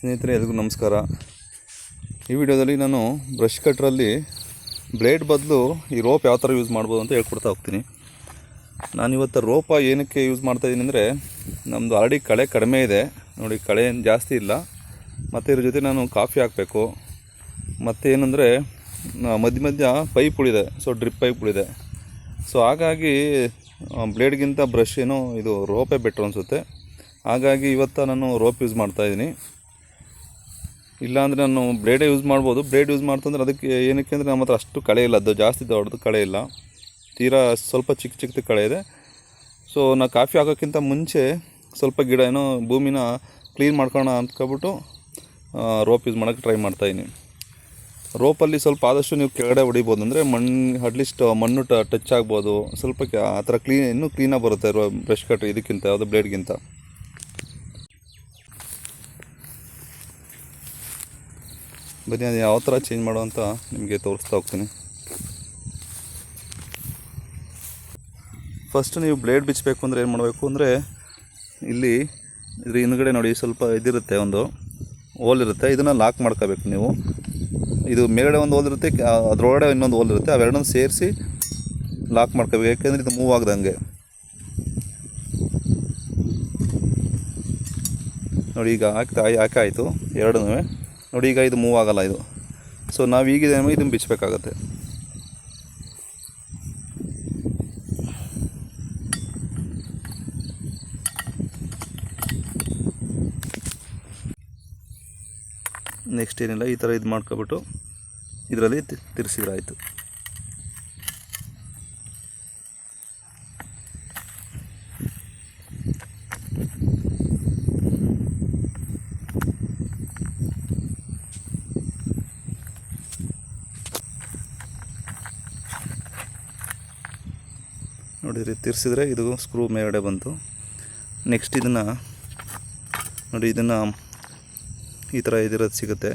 ಸ್ನೇಹಿತರೆ, ಎಲ್ರಿಗೂ ನಮಸ್ಕಾರ. ಈ ವಿಡಿಯೋದಲ್ಲಿ ನಾನು ಬ್ರಷ್ ಕಟ್ರಲ್ಲಿ ಬ್ಲೇಡ್ ಬದಲು ಈ ರೋಪ್ ಯಾವ ಥರ ಯೂಸ್ ಮಾಡ್ಬೋದು ಅಂತ ಹೇಳ್ಕೊಡ್ತಾ ಹೋಗ್ತೀನಿ. ನಾನು ಇವತ್ತು ರೋಪ ಏನಕ್ಕೆ ಯೂಸ್ ಮಾಡ್ತಾಯಿದ್ದೀನಿ ಅಂದರೆ ನಮ್ಮದು ಆಲ್ರೆಡಿ ಕಳೆ ಕಡಿಮೆ ಇದೆ. ನೋಡಿ, ಕಳೆ ಏನು ಜಾಸ್ತಿ ಇಲ್ಲ. ಮತ್ತು ಇದ್ರ ಜೊತೆ ನಾನು ಕಾಫಿ ಹಾಕಬೇಕು. ಮತ್ತು ಏನಂದರೆ ಮಧ್ಯ ಮಧ್ಯ ಪೈಪ್ ಉಳಿದೆ. ಸೊ ಡ್ರಿಪ್ ಪೈಪ್ ಉಳಿದೆ. ಸೊ ಹಾಗಾಗಿ ಬ್ಲೇಡ್ಗಿಂತ ಬ್ರಷ್ ಏನೋ ಇದು ರೋಪೇ ಬೆಟ್ರ್ ಅನಿಸುತ್ತೆ. ಹಾಗಾಗಿ ಇವತ್ತು ನಾನು ರೋಪ್ ಯೂಸ್ ಮಾಡ್ತಾಯಿದ್ದೀನಿ ಇಲ್ಲಾಂದರೆ ನಾನು ಬ್ಲೇಡೇ ಯೂಸ್ ಮಾಡ್ಬೋದು. ಬ್ಲೇಡ್ ಯೂಸ್ ಮಾಡ್ತಂದ್ರೆ ಅದಕ್ಕೆ ಏನಕ್ಕೆ ಅಂದರೆ ನಮ್ಮ ಹತ್ರ ಅಷ್ಟು ಕಳೆ ಇಲ್ಲ. ಅದು ಜಾಸ್ತಿ ದೊಡ್ಡದು ಕಳೆ ಇಲ್ಲ. ತೀರಾ ಸ್ವಲ್ಪ ಚಿಕ್ಕ ಚಿಕ್ಕದು ಕಳೆ ಇದೆ. ಸೊ ನಾ ಕಾಫಿ ಹಾಕೋಕ್ಕಿಂತ ಮುಂಚೆ ಸ್ವಲ್ಪ ಗಿಡ ಏನೋ ಭೂಮಿನ ಕ್ಲೀನ್ ಮಾಡ್ಕೋಣ ಅಂದ್ಕೊಬಿಟ್ಟು ರೋಪ್ ಯೂಸ್ ಮಾಡೋಕ್ಕೆ ಟ್ರೈ ಮಾಡ್ತಾಯಿದ್ದೀನಿ ರೋಪಲ್ಲಿ ಸ್ವಲ್ಪ ಆದಷ್ಟು ನೀವು ಕೆಳಗಡೆ ಹೊಡಿಬೋದು. ಅಂದರೆ ಮಣ್ಣು ಅಟ್ಲೀಸ್ಟ್ ಮಣ್ಣು ಟಚ್ ಆಗ್ಬೋದು. ಸ್ವಲ್ಪ ಆ ಥರ ಕ್ಲೀನ್ ಇನ್ನೂ ಕ್ಲೀನಾಗಿ ಬರುತ್ತೆ ರೋ ಬ್ರಷ್ ಕಟ್ ಇದಕ್ಕಿಂತ, ಯಾವುದೋ ಬ್ಲೇಡ್ಗಿಂತ ಬನ್ನಿ, ಅದು ಯಾವ ಥರ ಚೇಂಜ್ ಮಾಡೋ ಅಂತ ನಿಮಗೆ ತೋರಿಸ್ತಾ ಹೋಗ್ತೀನಿ. ಫಸ್ಟ್ ನೀವು ಬ್ಲೇಡ್ ಬಿಚ್ಚಬೇಕು ಅಂದರೆ ಏನು ಮಾಡಬೇಕು ಅಂದರೆ, ಇಲ್ಲಿ ಇದ್ರ ಹಿಂದ್ಗಡೆ ನೋಡಿ ಸ್ವಲ್ಪ ಇದಿರುತ್ತೆ, ಒಂದು ಹೋಲ್ ಇರುತ್ತೆ. ಇದನ್ನು ಲಾಕ್ ಮಾಡ್ಕೋಬೇಕು ನೀವು. ಇದು ಮೇಲ್ಗಡೆ ಒಂದು ಹೋಲ್ ಇರುತ್ತೆ ಅದರೊಳಗಡೆ ಇನ್ನೊಂದು ಹೋಲ್ ಇರುತ್ತೆ. ಅವೆರಡನ್ನೂ ಸೇರಿಸಿ ಲಾಕ್ ಮಾಡ್ಕೋಬೇಕು. ಯಾಕೆಂದರೆ ಇದು ಮೂವ್ ಆಗ್ದಂಗೆ. ನೋಡಿ, ಈಗ ಹಾಕ್ತಾ ಯಾಕೆ ಆಯಿತು ಎರಡೂ ನೋಡಿ, ಈಗ ಇದು ಮೂವ್ ಆಗಲ್ಲ ಇದು. ಸೊ ನಾವು ಈಗಿದೆ ಇದನ್ನು ಬಿಚ್ಚಬೇಕಾಗತ್ತೆ ನೆಕ್ಸ್ಟ್ ಏನಿಲ್ಲ, ಈ ಥರ ಇದು ಮಾಡ್ಕೊಬಿಟ್ಟು ಇದರಲ್ಲಿ ತಿರ್ಸಿದ್ರೆ ತಿರಿಸಿದ್ರೆ ತಿರ್ಸಿದ್ರೆ ಇದು ಸ್ಕ್ರೂ ಮೇಲ್ಗಡೆ ಬಂತು. ನೆಕ್ಸ್ಟ್ ಇದನ್ನು ನೋಡಿ, ಇದನ್ನು ಈ ಥರ ಇದಿರೋದು ಸಿಗುತ್ತೆ.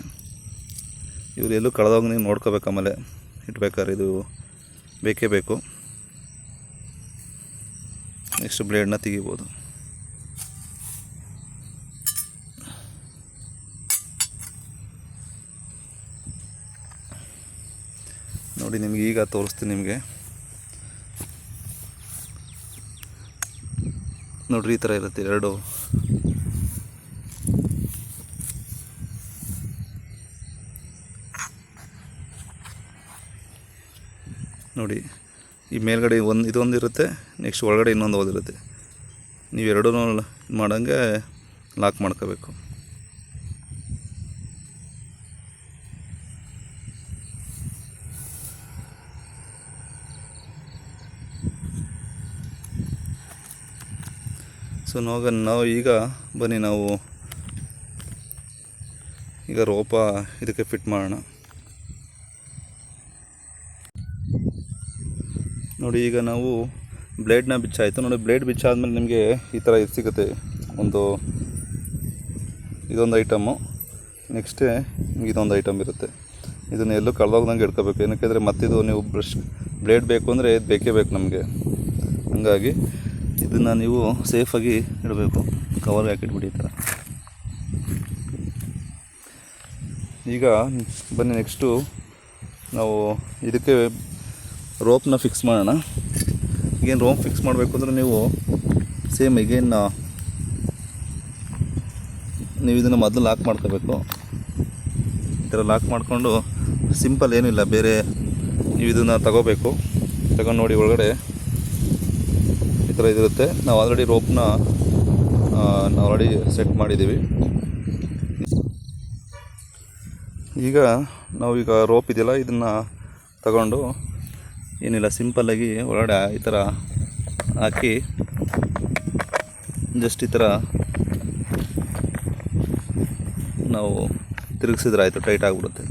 ಇವ್ರು ಎಲ್ಲೂ ಕಳೆದೋಗಿ ನೀವು ನೋಡ್ಕೋಬೇಕು ಆಮೇಲೆ. ಇಟ್ಬೇಕಾದ್ರೆ ಇದು ಬೇಕೇ ಬೇಕು. ನೆಕ್ಸ್ಟ್ ಬ್ಲೇಡನ್ನ ತೆಗಿಬೋದು. ನೋಡಿ, ನಿಮ್ಗೆ ಈಗ ತೋರಿಸ್ತೀನಿ ನಿಮಗೆ. ನೋಡ್ರಿ ಈ ಥರ ಇರುತ್ತೆ ಎರಡು. ನೋಡಿ, ಈ ಮೇಲ್ಗಡೆ ಒಂದು, ಇದೊಂದು ಇರುತ್ತೆ, ನೆಕ್ಸ್ಟ್ ಒಳಗಡೆ ಇನ್ನೊಂದು ಓದಿರುತ್ತೆ ನೀವು ಎರಡೂ ಮಾಡೋಂಗೆ ಲಾಕ್ ಮಾಡ್ಕೋಬೇಕು. ಸೊ ನಾವು ನಾವು ಈಗ ಬನ್ನಿ ನಾವು ಈಗ ರೋಪ ಇದಕ್ಕೆ ಫಿಟ್ ಮಾಡೋಣ. ನೋಡಿ, ಈಗ ನಾವು ಬ್ಲೇಡ್ನ ಬಿಚ್ಚಾಯಿತು. ನೋಡಿ, ಬ್ಲೇಡ್ ಬಿಚ್ಚಾದ್ಮೇಲೆ ನಿಮಗೆ ಈ ಥರ ಇದು ಸಿಗುತ್ತೆ. ಒಂದು ಇದೊಂದು ಐಟಮು. ನೆಕ್ಸ್ಟೇ ನಿಮ್ಗೆ ಇದೊಂದು ಐಟಮ್ ಇರುತ್ತೆ. ಇದನ್ನು ಎಲ್ಲೂ ಕಳೆದೋಗ್ದಂಗೆ ಏನಕ್ಕೆ ಅಂದರೆ ಮತ್ತಿದು ನೀವು ಬ್ರಷ್ ಬ್ಲೇಡ್ ಬೇಕು ಅಂದರೆ ಇದು ಬೇಕೇ ಬೇಕು ನಮಗೆ. ಹಾಗಾಗಿ ಇದನ್ನು ನೀವು ಸೇಫಾಗಿ ಇಡಬೇಕು. ಕವರ್ಗೆ ಹಾಕಿಟ್ಬಿಡಿ ಈ ಥರ ಈಗ ಬನ್ನಿ ನೆಕ್ಸ್ಟು ನಾವು ಇದಕ್ಕೆ ರೋಪ್ನ ಫಿಕ್ಸ್ ಮಾಡೋಣ. ಈಗೇನು ರೋಪ್ ಫಿಕ್ಸ್ ಮಾಡಬೇಕು ಅಂದರೆ ನೀವು ಸೇಮ್ ಈಗೇನು ನೀವು ಇದನ್ನು ಮೊದಲು ಲಾಕ್ ಮಾಡ್ಕೋಬೇಕು. ಈ ಥರ ಲಾಕ್ ಮಾಡಿಕೊಂಡು ಸಿಂಪಲ್ ಏನಿಲ್ಲ ಬೇರೆ ನೀವು ಇದನ್ನು ತಗೋಬೇಕು. ತಗೊಂಡು ನೋಡಿ ಒಳಗಡೆ. ಥರ ಇದಿರುತ್ತೆ ನಾವು ಆಲ್ರೆಡಿ ರೋಪ್ನ ನಾವು ಆಲ್ರೆಡಿ ಸೆಟ್ ಮಾಡಿದ್ದೀವಿ ಈಗ ನಾವೀಗ ರೋಪ್ ಇದೆಯಲ್ಲ, ಇದನ್ನು ತಗೊಂಡು ಏನಿಲ್ಲ ಸಿಂಪಲ್ಲಾಗಿ ಒಳಗಡೆ ಈ ಥರ ಹಾಕಿ ಜಸ್ಟ್ ಈ ಥರ ನಾವು ತಿರುಗಿಸಿದ್ರೆ ಆಯಿತು ಟೈಟ್ ಆಗಿಬಿಡುತ್ತೆ.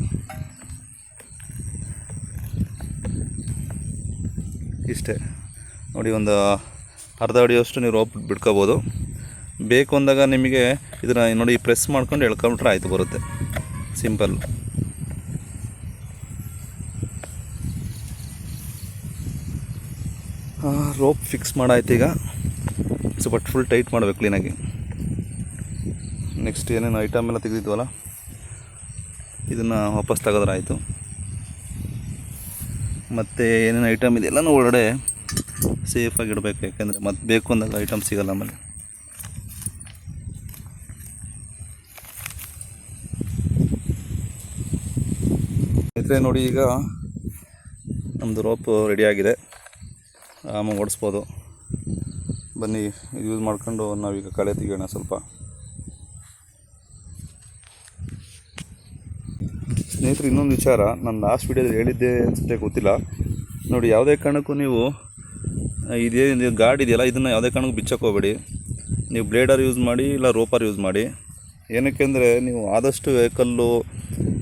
ಇಷ್ಟೇ. ನೋಡಿ, ಒಂದು ಅರ್ಧ ಅಡಿಯಷ್ಟು ನೀವು ರೋಪ್ ಬಿಡ್ಕೋಬೋದು. ಬೇಕು ಅಂದಾಗ ನಿಮಗೆ ಇದನ್ನು ನೋಡಿ ಪ್ರೆಸ್ ಮಾಡ್ಕೊಂಡು ಎಳ್ಕೊಂಬಿಟ್ರೆ ಆಯಿತು ಬರುತ್ತೆ. ಸಿಂಪಲ್ ರೋಪ್ ಫಿಕ್ಸ್ ಮಾಡಾಯ್ತು ಈಗ. ಸ್ವಲ್ಪ ಫುಲ್ ಟೈಟ್ ಮಾಡಬೇಕು ಕ್ಲೀನಾಗಿ ನೆಕ್ಸ್ಟ್ ಏನೇನು ಐಟಮ್ ಎಲ್ಲ ತೆಗೆದಿದ್ವಲ್ಲ? ಇದನ್ನು ವಾಪಸ್ ತೆಗೆದ್ರಾಯ್ತು. ಮತ್ತು ಏನೇನು ಐಟಮ್ ಇದೆ ಎಲ್ಲನೂ ಒಳಗಡೆ. ಸೇಫಾಗಿ ಇಡಬೇಕು, ಯಾಕೆಂದರೆ ಮತ್ತೆ ಬೇಕು ಅಂದಾಗ ಐಟಮ್ ಸಿಗಲ್ಲ ಆಮೇಲೆ ಇದ್ರೆ ನೋಡಿ ಈಗ ನಮ್ಮದು ರೋಪ್ ರೆಡಿಯಾಗಿದೆ ಆರಾಮಾಗಿ ಓಡಿಸ್ಬೋದು. ಬನ್ನಿ ಯೂಸ್ ಮಾಡ್ಕೊಂಡು ನಾವೀಗ ಕಳೆ ತೆಗಿಯೋಣ ಸ್ವಲ್ಪ. ಸ್ನೇಹಿತರು, ಇನ್ನೊಂದು ವಿಚಾರ, ನಾನು ಲಾಸ್ಟ್ ವೀಡಿಯೋದಲ್ಲಿ ಹೇಳಿದ್ದೆ ಅನ್ಸುತ್ತೆ, ಗೊತ್ತಿಲ್ಲ. ನೋಡಿ, ಯಾವುದೇ ಕಾರಣಕ್ಕೂ ನೀವು ಇದೇ ಇದು ಗಾಡಿ ಇದೆಯಲ್ಲ, ಇದನ್ನು ಯಾವುದೇ ಕಾರಣಕ್ಕೂ ಬಿಚ್ಚಕ್ಕೆ ಹೋಗಬೇಡಿ. ನೀವು ಬ್ಲೇಡರ್ ಯೂಸ್ ಮಾಡಿ, ಇಲ್ಲ ರೋಪರ್ ಯೂಸ್ ಮಾಡಿ. ಏನಕ್ಕೆ ಅಂದರೆ ನೀವು ಆದಷ್ಟು ಕಲ್ಲು,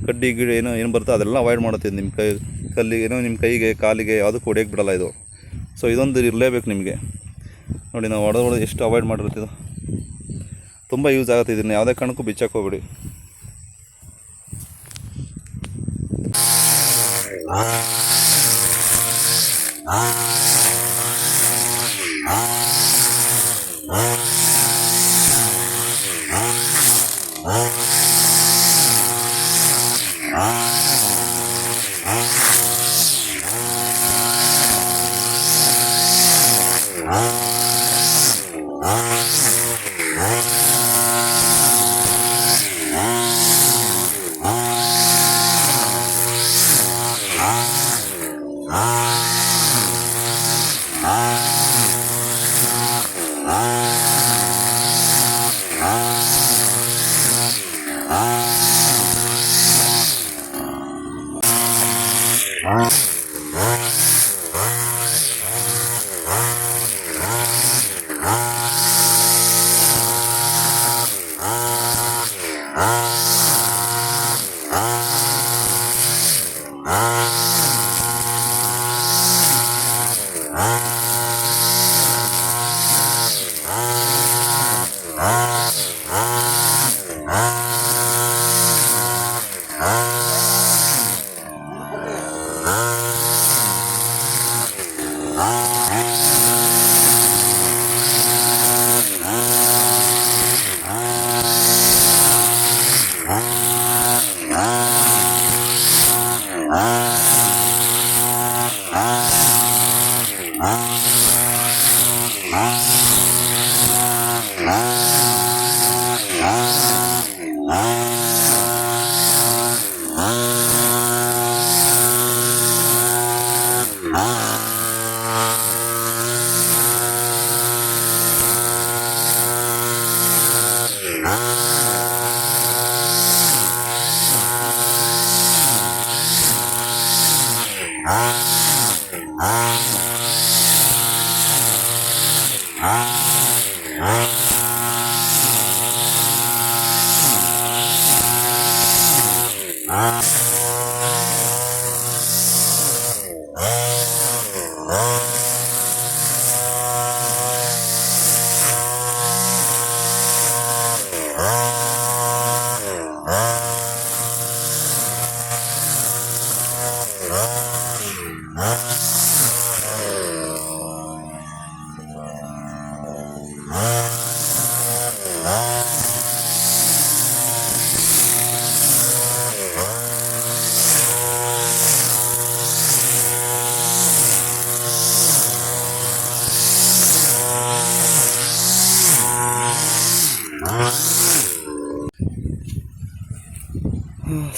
ಕಡ್ಡಿ, ಗಿಡ ಏನೋ, ಏನು ಬರುತ್ತೋ ಅದೆಲ್ಲ ಅವಾಯ್ಡ್ ಮಾಡುತ್ತೆ ನಿಮ್ಮ ಕೈ, ಕಲ್ಲಿಗೆ ಏನೋ, ನಿಮ್ಮ ಕೈಗೆ, ಕಾಲಿಗೆ ಯಾವುದಕ್ಕೂ ಹೊಡೆಯಕ್ಕೆ ಬಿಡಲ್ಲ ಇದು. ಸೊ ಇದೊಂದು ಇರಲೇಬೇಕು ನಿಮಗೆ. ನೋಡಿ, ನಾವು ಹೊಡೆದು ಹೊಡೆದು ಎಷ್ಟು ಅವಾಯ್ಡ್ ಮಾಡಿರ್ತಿದ್ದು ತುಂಬ ಯೂಸ್ ಆಗುತ್ತೆ ಇದನ್ನು, ಯಾವುದೇ ಕಾರಣಕ್ಕೂ ಬಿಚ್ಚಕ್ಕೆ ಹೋಗ್ಬೇಡಿ. Ah. Ah.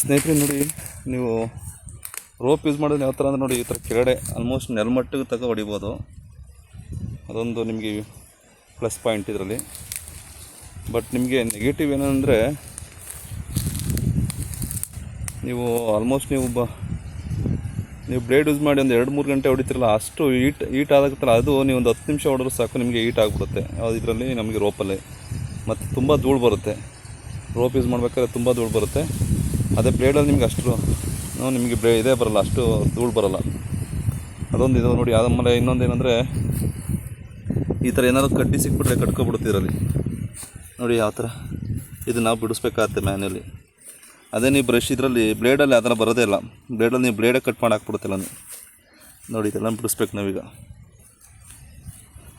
ಸ್ನೇಹಿತರೆ ನೋಡಿ, ನೀವು ರೋಪ್ ಯೂಸ್ ಮಾಡೋದು ಯಾವ ಥರ ಅಂದರೆ ನೋಡಿ, ಈ ಥರ ಕೆಳಗಡೆ ಆಲ್ಮೋಸ್ಟ್ ನೆಲಮಟ್ಟಿಗೆ ತಗೋ ಹೊಡಿಬೋದು. ಅದೊಂದು ನಿಮಗೆ ಪ್ಲಸ್ ಪಾಯಿಂಟ್ ಇದರಲ್ಲಿ. ಬಟ್ ನಿಮಗೆ ನೆಗೆಟಿವ್ ಏನಂದರೆ, ನೀವು ಆಲ್ಮೋಸ್ಟ್ ನೀವು ಬ ನೀವು ಬ್ಲೇಡ್ ಯೂಸ್ ಮಾಡಿ ಒಂದು ಎರಡು ಮೂರು ಗಂಟೆ ಹೊಡಿತಿರಲ್ಲ, ಅಷ್ಟು ಈಟ್ ಈಟ್ ಆದಾಗತ್ತಲ್ಲ ಅದು ನೀವು ಒಂದು ಹತ್ತು ನಿಮಿಷ ಹೊಡೆದ್ರೆ ಸಾಕು, ನಿಮಗೆ ಈಟ್ ಆಗಿಬಿಡುತ್ತೆ. ಯಾವ್ದು ಇದರಲ್ಲಿ, ನಮಗೆ ರೋಪಲ್ಲಿ ಮತ್ತು ತುಂಬ ಧೂಳು ಬರುತ್ತೆ. ರೋಪ್ ಯೂಸ್ ಮಾಡ್ಬೇಕಾದ್ರೆ ತುಂಬ ಧೂಳು ಬರುತ್ತೆ. ಅದೇ ಬ್ಲೇಡಲ್ಲಿ ನಿಮ್ಗೆ ಅಷ್ಟು ನಿಮಗೆ ಬ್ಲೇ ಇದೇ ಬರಲ್ಲ, ಅಷ್ಟು ಧೂಳು ಬರಲ್ಲ. ಅದೊಂದು ಇದು ನೋಡಿ, ಆಮೇಲೆ ಇನ್ನೊಂದು ಏನಂದರೆ, ಈ ಥರ ಏನಾದ್ರು ಕಡ್ಡಿ ಸಿಕ್ಬಿಟ್ರೆ ಕಟ್ಕೊಬಿಡ್ತೀರಲ್ಲಿ. ನೋಡಿ ಯಾವ ಥರ ಇದು ನಾವು ಬಿಡಿಸ್ಬೇಕಾಗತ್ತೆ ಮ್ಯಾನಲ್ಲಿ ಅದೇ ನೀವು ಬ್ರಷ್ ಇದರಲ್ಲಿ ಬ್ಲೇಡಲ್ಲಿ ಆ ಥರ ಬರೋದೇ ಇಲ್ಲ. ಬ್ಲೇಡಲ್ಲಿ ನೀವು ಬ್ಲೇಡೇ ಕಟ್ ಮಾಡಿ ಹಾಕ್ಬಿಡುತ್ತಿಲ್ಲ ನೀವು. ನೋಡಿ, ಇದೆಲ್ಲ ಬಿಡಿಸ್ಬೇಕು ನಾವೀಗ.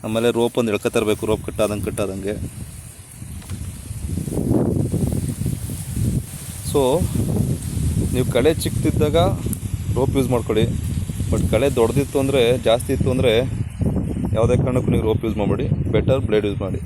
ಆಮೇಲೆ ರೋಪ್ ಒಂದು ಎಳ್ಕೊತರಬೇಕು ರೋಪ್ ಕಟ್ಟಾದಂಗೆ ಕಟ್ಟಾದಂಗೆ ಸೊ ನೀವು ಕಳೆ ಚಿಕ್ಕದಿದ್ದಾಗ ರೋಪ್ ಯೂಸ್ ಮಾಡ್ಕೊಳ್ಳಿ. ಬಟ್ ಕಳೆ ದೊಡ್ಡದಿತ್ತು ಅಂದರೆ, ಜಾಸ್ತಿ ಇತ್ತು ಅಂದರೆ, ಯಾವುದೇ ಕಾರಣಕ್ಕೂ ನೀವು ರೋಪ್ ಯೂಸ್ ಮಾಡಬೇಡಿ. ಬೆಟರ್ ಬ್ಲೇಡ್ ಯೂಸ್ ಮಾಡಿ.